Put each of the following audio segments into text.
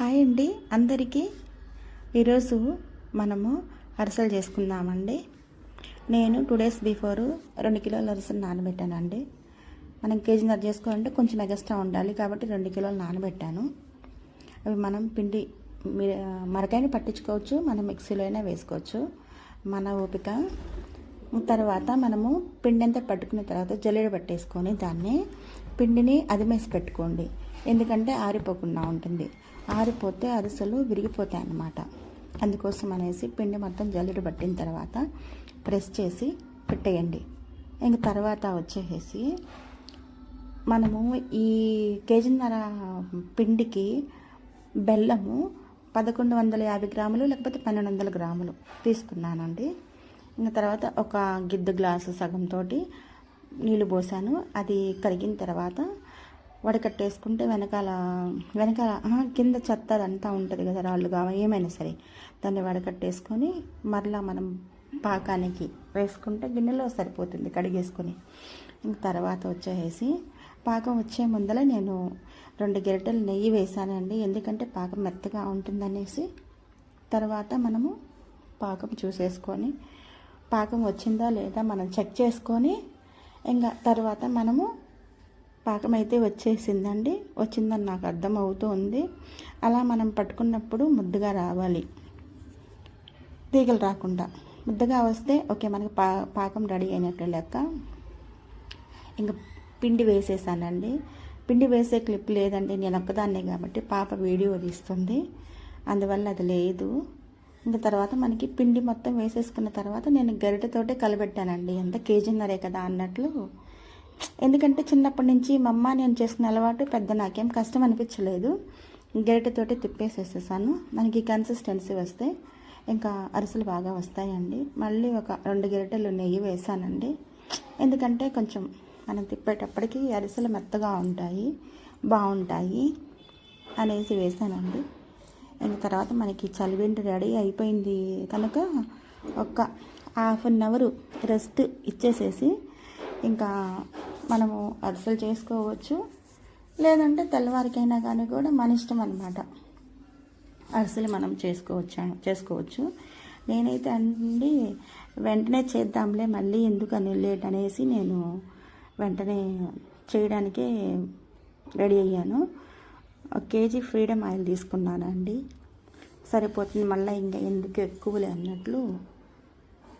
Hi అండి. అందరికీ ఈరోజు మనము అరిసెలు చేసుకుందామండి. నేను టూ డేస్ బిఫోర్ రెండు కిలోల అరిసెలు నానబెట్టానండి. మనం కేజీన్నర చేసుకోవాలంటే కొంచెం ఎగస్ట్రా ఉండాలి కాబట్టి రెండు కిలోలు నానబెట్టాను. అవి మనం పిండి మీ- మరకైనా పట్టించుకోవచ్చు మనం మిక్సీలో అయినా వేసుకోవచ్చు. మన ఓపిక. తర్వాత మనము పిండి అంతా పట్టుకున్న తర్వాత జల్లెడ పట్టేసుకొని దాన్ని పిండిని అదిమేసి పెట్టుకోండి. ఎందుకంటే ఆరిపోకుండా ఉంటుంది. ఆరిపోతే అరిసెలు విరిగిపోతాయి అన్నమాట. అందుకోసం అనేసి పిండి మొత్తం జల్లుడు పట్టిన తర్వాత ప్రెస్ చేసి పెట్టేయండి. ఇంక తర్వాత వచ్చేసి మనము ఈ కేజీన్నర పిండికి బెల్లము పదకొండు వందల యాభై గ్రాములు లేకపోతే పన్నెండు వందల గ్రాములు తీసుకున్నానండి. ఇంకా తర్వాత ఒక గిద్ద గ్లాసు సగంతో నీళ్ళు పోసాను. అది కరిగిన తర్వాత వడకట్టేసుకుంటే వెనకాల వెనకాల కింద చెత్త అదంతా ఉంటుంది కదా రాళ్ళు కావాలి ఏమైనా సరే. దాన్ని వడకట్టేసుకొని మరలా మనం పాకానికి వేసుకుంటే గిన్నెలో సరిపోతుంది కడిగేసుకొని. ఇంక తర్వాత వచ్చేసి పాకం వచ్చే ముందర నేను రెండు గరిటెలు నెయ్యి వేసానండి. ఎందుకంటే పాకం మెత్తగా ఉంటుందనేసి తర్వాత మనము పాకం చూసేసుకొని పాకం వచ్చిందా లేదా మనం చెక్ చేసుకొని ఇంకా తర్వాత మనము పాకం అయితే వచ్చేసిందండి. వచ్చిందని నాకు అర్థం అవుతుంది. అలా మనం పట్టుకున్నప్పుడు ముద్దుగా రావాలి. తీగలు రాకుండా. ముద్దగా వస్తే ఓకే మనకి పా పాకం రెడీ అయినట్లు లెక్క. ఇంకా పిండి వేసేసానండి. పిండి వేసే క్లిప్ లేదండి. నేను ఒక్కదాన్నే కాబట్టి పాప వీడియో తీస్తుంది. అందువల్ల అది లేదు. ఇంకా తర్వాత మనకి పిండి మొత్తం వేసేసుకున్న తర్వాత నేను గరిటెతోటే కలబెట్టానండి. ఎంత కేజీన్నరే కదా అన్నట్లు. ఎందుకంటే చిన్నప్పటి నుంచి మా అమ్మ నేను చేసుకున్న అలవాటు పెద్ద నాకేం కష్టం అనిపించలేదు. గరిటెతోటి తిప్పేసేసేసాను. మనకి కన్సిస్టెన్సీ వస్తే ఇంకా అరిసెలు బాగా వస్తాయండి. మళ్ళీ ఒక రెండు గరిటెలు నెయ్యి వేసానండి. ఎందుకంటే కొంచెం మనం తిప్పేటప్పటికి అరిసెలు మెత్తగా ఉంటాయి బాగుంటాయి అనేసి వేసానండి. ఇంకా తర్వాత మనకి చలివిండి రెడీ అయిపోయింది కనుక ఒక హాఫ్ అన్ అవర్ రెస్ట్ ఇచ్చేసేసి ఇంకా మనము అరిసెలు చేసుకోవచ్చు. లేదంటే తెల్లవారికైనా కానీ కూడా మన ఇష్టం అనమాట అరిసెలు మనం చేసుకోవచ్చు చేసుకోవచ్చు. నేనైతే అండి వెంటనే చేద్దాంలే మళ్ళీ ఎందుకని లేట్ అనేసి నేను వెంటనే చేయడానికే రెడీ అయ్యాను. ఒక కేజీ ఫ్రీడమ్ ఆయిల్ తీసుకున్నానండి. సరిపోతుంది మళ్ళీ ఇంకా ఎందుకు ఎక్కువలే అన్నట్లు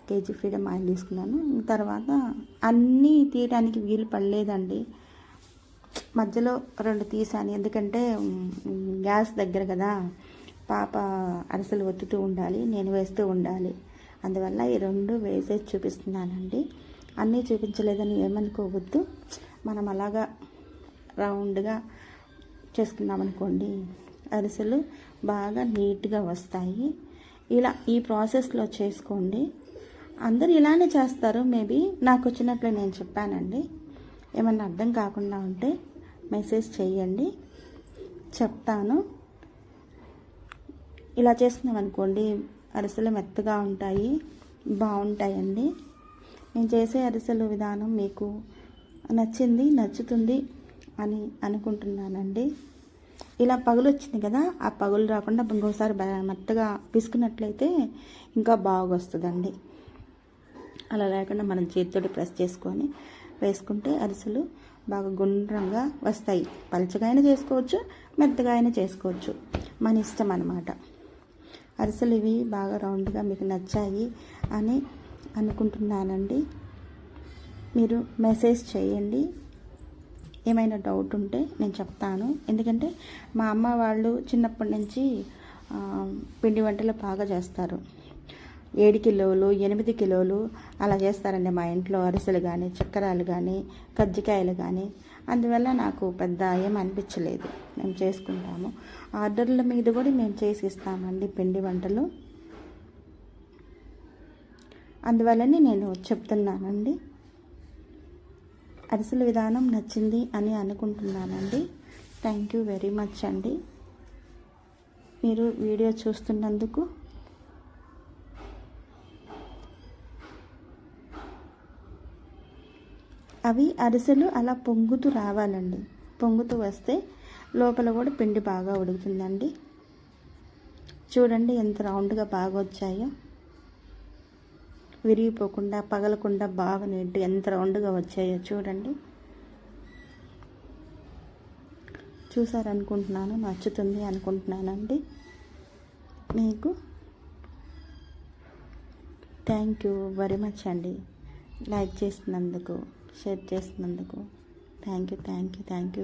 కేజీ ఫ్రీడమ్ ఆయిల్ తీసుకున్నాను. తర్వాత అన్నీ తీయడానికి వీలు పడలేదండి. మధ్యలో రెండు తీసాను. ఎందుకంటే గ్యాస్ దగ్గర కదా పాప అరిసెలు ఒత్తుతూ ఉండాలి నేను వేస్తూ ఉండాలి. అందువల్ల ఈ రెండు వేసే చూపిస్తున్నానండి. అన్నీ చూపించలేదని ఏమనుకోవద్దు. మనం అలాగా రౌండ్గా చేసుకున్నామనుకోండి అరిసెలు బాగా నీట్గా వస్తాయి. ఇలా ఈ ప్రాసెస్లో చేసుకోండి. అందరూ ఇలానే చేస్తారు మేబీ. నాకు వచ్చినట్లు నేను చెప్పానండి. ఏమన్నా అర్థం కాకుండా ఉంటే మెసేజ్ చేయండి. చెప్తాను. ఇలా చేస్తున్నామనుకోండి అనుకోండి అరిసెలు మెత్తగా ఉంటాయి బాగుంటాయండి. నేను చేసే అరిసెలు విధానం మీకు నచ్చింది నచ్చుతుంది అని అనుకుంటున్నానండి. ఇలా పగులు వచ్చింది కదా ఆ పగులు రాకుండా ఇంకోసారి మెత్తగా పిసుకున్నట్లయితే ఇంకా బాగా వస్తుందండి అలా లేకుండా మనం చేతితోటి ప్రెస్ చేసుకొని వేసుకుంటే అరిసెలు బాగా గుండ్రంగా వస్తాయి. పలచగా అయినా చేసుకోవచ్చు మెత్తగా అయినా చేసుకోవచ్చు. మన ఇష్టం అనమాట అరిసెలు ఇవి బాగా రౌండ్గా మీకు నచ్చాయి అని అనుకుంటున్నానండి. మీరు మెసేజ్ చేయండి. ఏమైనా డౌట్ ఉంటే నేను చెప్తాను. ఎందుకంటే మా అమ్మ వాళ్ళు చిన్నప్పటి నుంచి పిండి వంటలు బాగా చేస్తారు. ఏడు కిలోలు ఎనిమిది కిలోలు అలా చేస్తారండి మా ఇంట్లో అరిసెలు కానీ చక్కెరాలు కానీ కజ్జికాయలు కానీ అందువల్ల నాకు పెద్ద ఏం అనిపించలేదు. మేము చేసుకుంటాము. ఆర్డర్ల మీద కూడా మేము చేసి ఇస్తామండి పిండి వంటలు. అందువల్లనే నేను చెప్తున్నానండి. అరిసెల విధానం నచ్చింది అని అనుకుంటున్నానండి. థ్యాంక్ యూ వెరీ మచ్ అండి. మీరు వీడియో చూస్తున్నందుకు అవి అరిసెలు అలా పొంగుతూ రావాలండి. పొంగుతూ వస్తే లోపల కూడా పిండి బాగా ఉడుకుతుందండి. చూడండి ఎంత రౌండ్గా బాగా వచ్చాయో. విరిగిపోకుండా పగలకుండా బాగా నీట్ ఎంత రౌండ్గా వచ్చాయో చూడండి. చూసారనుకుంటున్నాను నచ్చుతుంది అనుకుంటున్నానండి. మీకు థ్యాంక్ యూ వెరీ మచ్ అండి. లైక్ చేసినందుకు షేర్ చేసినందుకు. Thank you thank you thank you